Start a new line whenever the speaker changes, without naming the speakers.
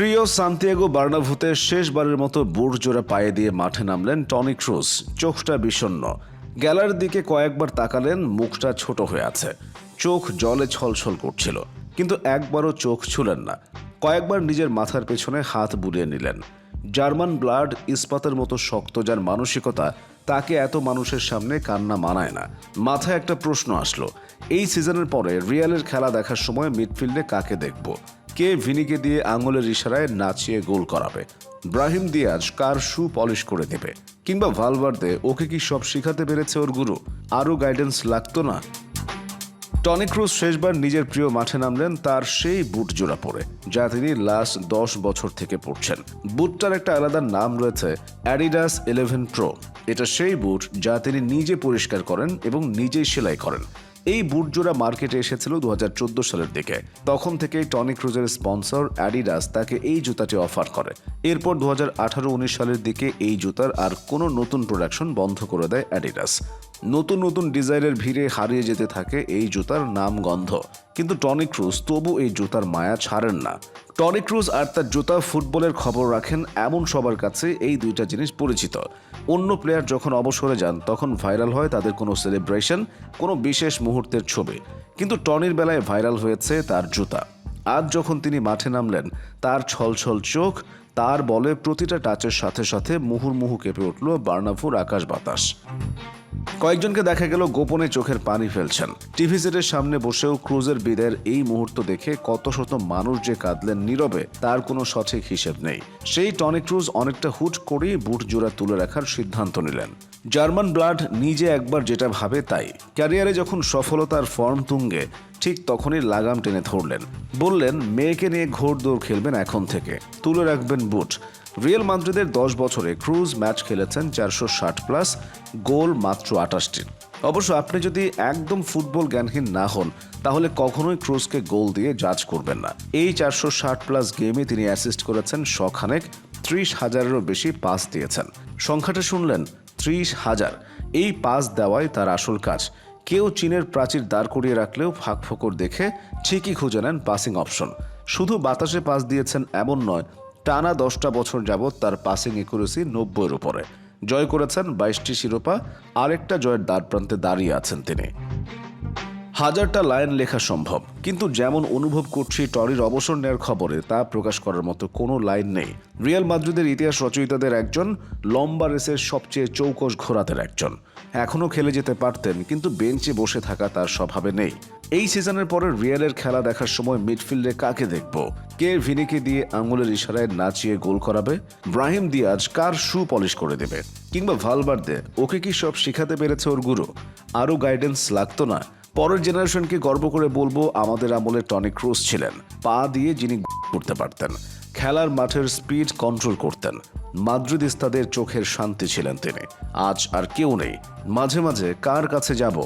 প্রিয় সান্তিয়াগো বার্নাভুতে শেষবারের মতো বুট জোড়া পায়ে দিয়ে মাঠে নামলেন টনি ক্রুজ। চোখটা বিষণ্ণ। গ্যালার দিকে কয়েকবার তাকালেন, মুখটা ছোট হয়ে আছে। চোখ জলে ছলছল করছিল, কিন্তু একবারও চোখ ছুলেন না। কয়েকবার নিজের মাথার পেছনে হাত বুলিয়ে নিলেন। জার্মান ব্লাড ইস্পাতের মতো শক্ত যার মানসিকতা, তাকে এত মানুষের সামনে কান্না মানায় না। মাথায় একটা প্রশ্ন আসলো, এই সিজনের পরে রিয়ালের খেলা দেখার সময় মিডফিল্ডে কাকে দেখব? কে ভিনিকে দিয়ে আঙুলের ইশারায় নাচিয়ে গোল করাবে? ব্রাহিম দিয়াজ কার শু পলিশ করে দেবে কিংবা ভালভার্দে ওকে কি সব শিখাতে পেরেছে ওর গুরু? আরও গাইডেন্স লাগতো না? টনি ক্রুজ শেষবার নিজের প্রিয় মাঠে নামলেন তার সেই বুট জোড়া পরে, যা তিনি লাস্ট দশ বছর থেকে পড়ছেন বুটটার একটা আলাদা নাম রয়েছে অ্যাডিডাস ইলেভেন প্রো এটা সেই বুট যা তিনি নিজে পরিষ্কার করেন এবং নিজেই সেলাই করেন। এই বুটজোড়া মার্কেটে এসেছিল দু হাজার চোদ্দ সালের দিকে। তখন থেকেই টনি ক্রুজের স্পন্সর অ্যাডিডাস তাকে এই জুতাটি অফার করে। এরপর দু হাজার আঠারো উনিশ সালের দিকে এই জুতার আর কোনো নতুন প্রোডাকশন বন্ধ করে দেয় অ্যাডিডাস। নতুন নতুন ডিজাইনের ভিড়ে হারিয়ে যেতে থাকে এই জুতার নাম গন্ধ কিন্তু টনি ক্রুজ তবু এই জুতার মায়া ছাড়েন না। টনি ক্রুজ আর তার জুতা ফুটবলের খবর রাখেন এমন সবার কাছে এই দুইটা জিনিস পরিচিত। অন্য প্লেয়ার যখন অবসরে যান, তখন ভাইরাল হয় তাদের কোনো সেলিব্রেশন কোনো বিশেষ মুহূর্তের ছবি। কিন্তু টনির বেলায় ভাইরাল হয়েছে তার জুতা। আজ যখন তিনি মাঠে নামলেন, তার ছলছল চোখ, তার বলে প্রতিটা টাচের সাথে সাথে মুহুর্মুহু কেঁপে উঠল বার্নাফুর আকাশ বাতাস। কয়েকজনকে দেখা গেল গোপনে চোখের পানি ফেলছেন। টিভি সেটের সামনে বসেও ক্রুজের বিদায়ের এই মুহূর্ত দেখে কত শত মানুষ যে কাঁদলেন নীরবে, তার কোনো সঠিক হিসেব নেই। সেই টনি ক্রুজ অনেকটা হুট করেই বুট জোড়া তুলে রাখার সিদ্ধান্ত নিলেন। জার্মান ব্লাড নিজে একবার যেটা ভাবে তাই। ক্যারিয়ারে যখন সফলতার ফর্ম তুঙ্গে, ঠিক তখনই লাগাম টেনে ধরলেন। বললেন, মেয়েকে নিয়ে ঘোর দৌড় খেলবেন এখন থেকে। তুলে রাখবেন বুট। রিয়েল মাদ্রিদের দশ বছরে ক্রুজ ম্যাচ খেলেছেন চারশো ষাট প্লাস, গোল মাত্র আটাশটি অবশ্য আপনি যদি একদম ফুটবল জ্ঞানহীন না হন, তাহলে কখনোই ক্রুজকে গোল দিয়ে জাজ করবেন না। এই চারশো ষাট প্লাস গেমে তিনি অ্যাসিস্ট করেছেন শখানেক, ত্রিশ হাজারেরও বেশি পাস দিয়েছেন। সংখ্যাটা শুনলেন, ত্রিশ হাজার। এই পাস দেওয়াই তার আসল কাজ। কেউ চীনের প্রাচীর দাঁড় করিয়ে রাখলেও ফাঁক দেখে ঠিকই খুঁজে নেন পাসিং অপশন। শুধু বাতাসে পাস দিয়েছেন এমন নয় টানা দশটা বছর যাবৎ তার পাসিং একুরেসি নব্বইয়ের উপরে। জয় করেছেন বাইশটি শিরোপা, আরেকটা জয়ের দ্বার প্রান্তে দাঁড়িয়ে আছেন তিনি। হাজারটা লাইন লেখা সম্ভব। কিন্তু যেমন অনুভব করছি টরির অবসর নেওয়ার খবরে, তা প্রকাশ করার মতো কোনো লাইন নেই। রিয়াল মাদ্রিদের ইতিহাস রচয়িতাদের একজন, লম্বা রেসের সবচেয়ে চৌকস ঘোরাতের একজন। এখনও খেলে যেতে পারতেন, কিন্তু বেঞ্চে বসে থাকা তার স্বভাবে নেই। এই সিজনের পরে রিয়ালের খেলা দেখার সময় মিডফিল্ডে কাকে দেখব? কে ভিনিকে দিয়ে আঙুলের ইশারায় নাচিয়ে গোল করাবে? ব্রাহিম দিয়াজ কার শু পলিশ করে দেবে? কিংবা ভালবার্দে, ওকে কি সব শিখাতে পেরেছে ওর গুরু? আরও গাইডেন্স লাগতো না। পরের জেনারেশনকে গর্ব করে বলব আমাদের আমলে টনি ক্রুজ ছিলেন। পা দিয়ে যিনি করতে পারতেন, খেলার মাঠের স্পিড কন্ট্রোল করতেন মাদ্রিদিস্তাদের চোখের শান্তি ছিলেন তিনি। আজ আর কেউ নেই। মাঝে মাঝে কার কাছে যাব